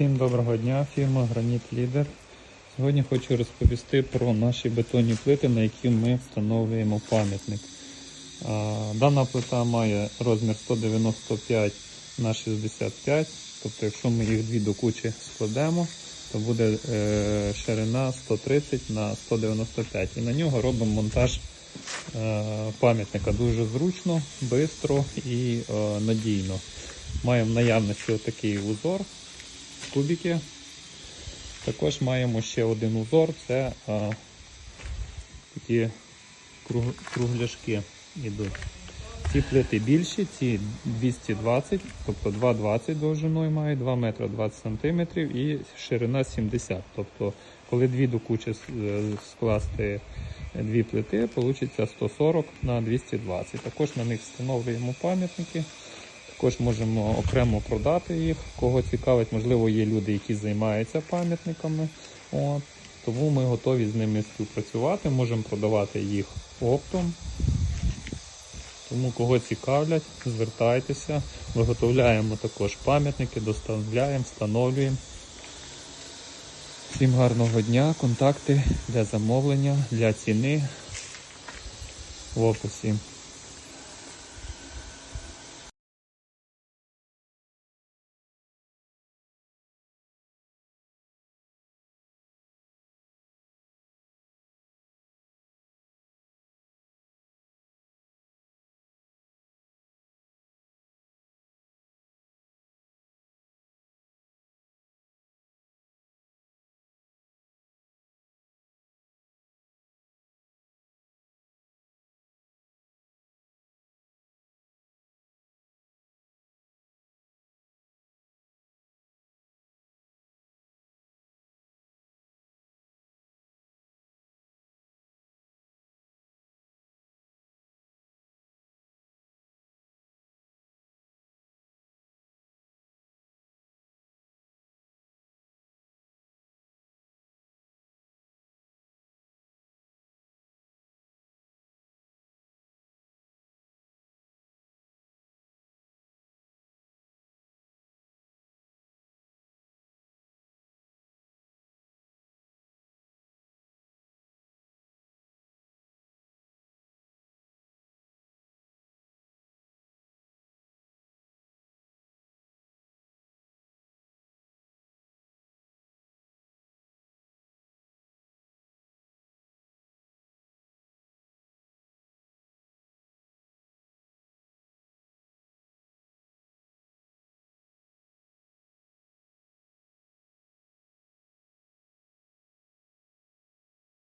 Всім доброго дня, фірма Граніт Лідер. Сьогодні хочу розповісти про наші бетонні плити, на які ми встановлюємо пам'ятник. Дана плита має розмір 195 на 65, тобто якщо ми їх дві до кучі складемо, то буде е, ширина 130 на 195 і на нього робимо монтаж е, пам'ятника дуже зручно, швидко і е, надійно. Маємо наявності отакий узор кубики. Також маємо ще один узор, це а, такі круг, кругляшки йдуть. Ці плити більші, ці 220, тобто 2,20 довжиною мають, 2 метри 20 сантиметрів і ширина 70. Тобто, коли дві до кучі с- е, скласти дві плити, вийде 140 на 220. Також на них встановлюємо пам'ятники. Також можемо окремо продати їх. Кого цікавить, можливо, є люди, які займаються пам'ятниками. От. Тому ми готові з ними співпрацювати, можемо продавати їх оптом. Тому кого цікавлять, звертайтеся. Виготовляємо також пам'ятники, доставляємо, встановлюємо. Всім гарного дня, контакти для замовлення, для ціни в описі.